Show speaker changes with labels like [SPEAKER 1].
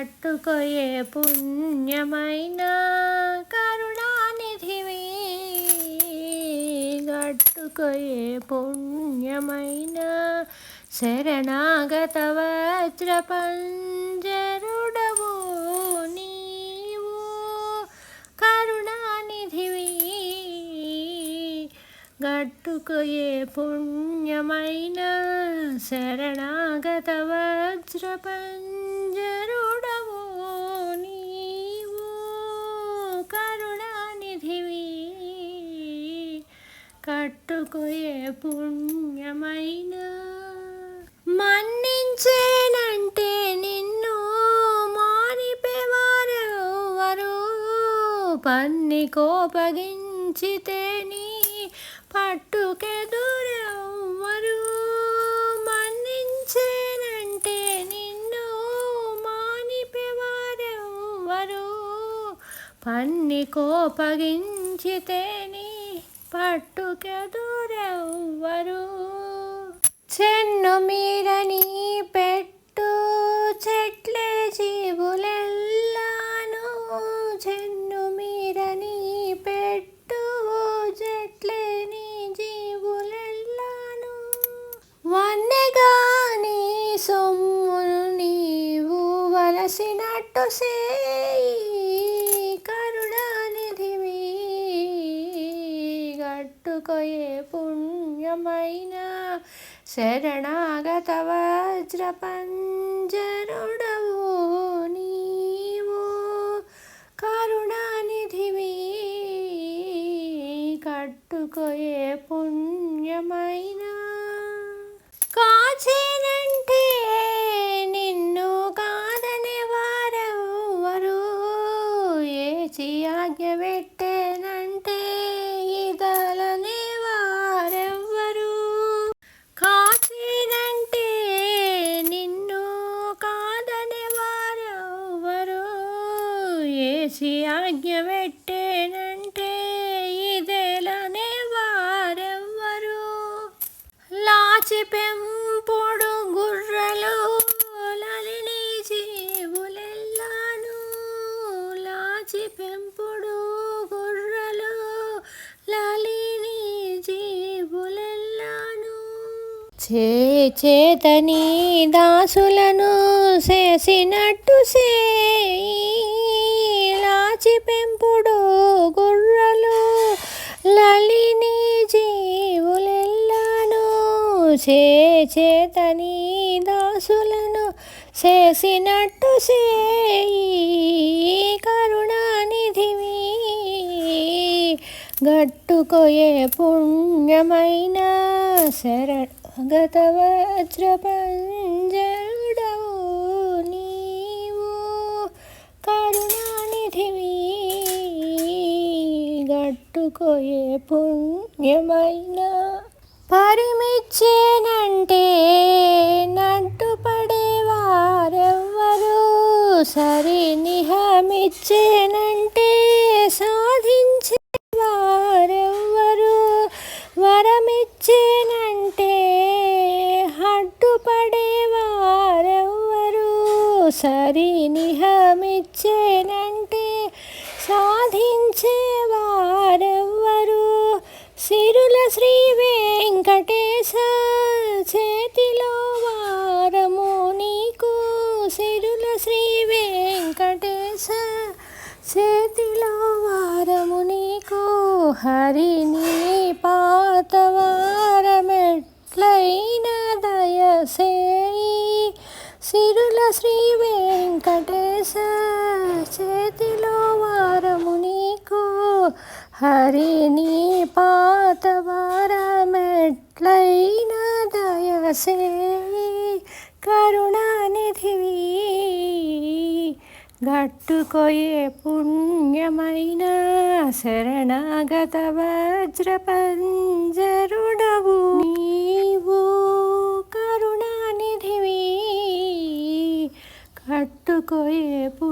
[SPEAKER 1] కట్టుకోయే పుణ్యమైన కరుణానిధివి గట్టుకోయే పుణ్యమైన శరణాగత వజ్ర పంజరుడవు నీవు కరుణానిధివి గట్టుకోయే పుణ్యమైన శరణాగత వజ్ర ఏ పుణ్యమైన మన్నించేనంటే నిన్ను మానిపేవారెవరు పన్ని కోపగించితే నీ పట్టుకెదురెవ్వరు. మన్నించేనంటే నిన్ను మానిపేవారెవ్వరు. పన్ని కోపగించితే నీ పట్టుకెదురెవ్వరు. చెన్ను మీరని పెట్టు చెట్లే జీవులెల్లాను. చెన్ను మీరని పెట్టు చెట్లే నీ జీవులెల్లాను. వన్నెగాని సొమ్మును నీవు వలసినట్టు సేయి. గట్టుకోయే పుణ్యమైన శరణాగత వజ్ర నీ. ఏసి ఆజ్ఞ పెట్టేనంటే ఇదేలనే వారెవ్వరు? లాచి పెంపుడు గుర్రలు లలిని జీవులెల్లాను. లాచి పెంపుడు గుర్రలు లలిని జీవులెల్లాను. చే చేతని దాసులను చేసినట్టు సే లాచి పెంపుడు గుర్రలు లలిని జీవులెల్లాను చే చేతని దాసులను చేసినట్టు సేయి కరుణానిధివి. గట్టుకోయే పుణ్యమైన శరణగత వజ్ర పంజరుడవు నీవు. కరుణానిధివి. పట్టుకోయే పుణ్యమైన పరిమిచ్చేనంటే నట్టుపడేవారెవ్వరూ సరి నిహమిచ్చేనంటే సాధించే వారెవ్వరు వరమిచ్చేనంటే అడ్డుపడేవారెవ్వరు సరి నిహమిచ్చేనంటే సాధించేవారెవ్వరు సిరుల శ్రీ వెంకటేశ చేతిలో వారము నీకు. సిరుల శ్రీ వెంకటేశ చేతిలో వారము నీకు. హరిని పాతవారమెట్లైన దయసేయి. సిరుల శ్రీ హరిని పాతవారమెట్లైన దయసే కరుణానిధివి గట్టుకొయే పుణ్యమైన శరణాగత వజ్ర పంజరుడవు నీవు కరుణానిధివి కట్టుకొయే పు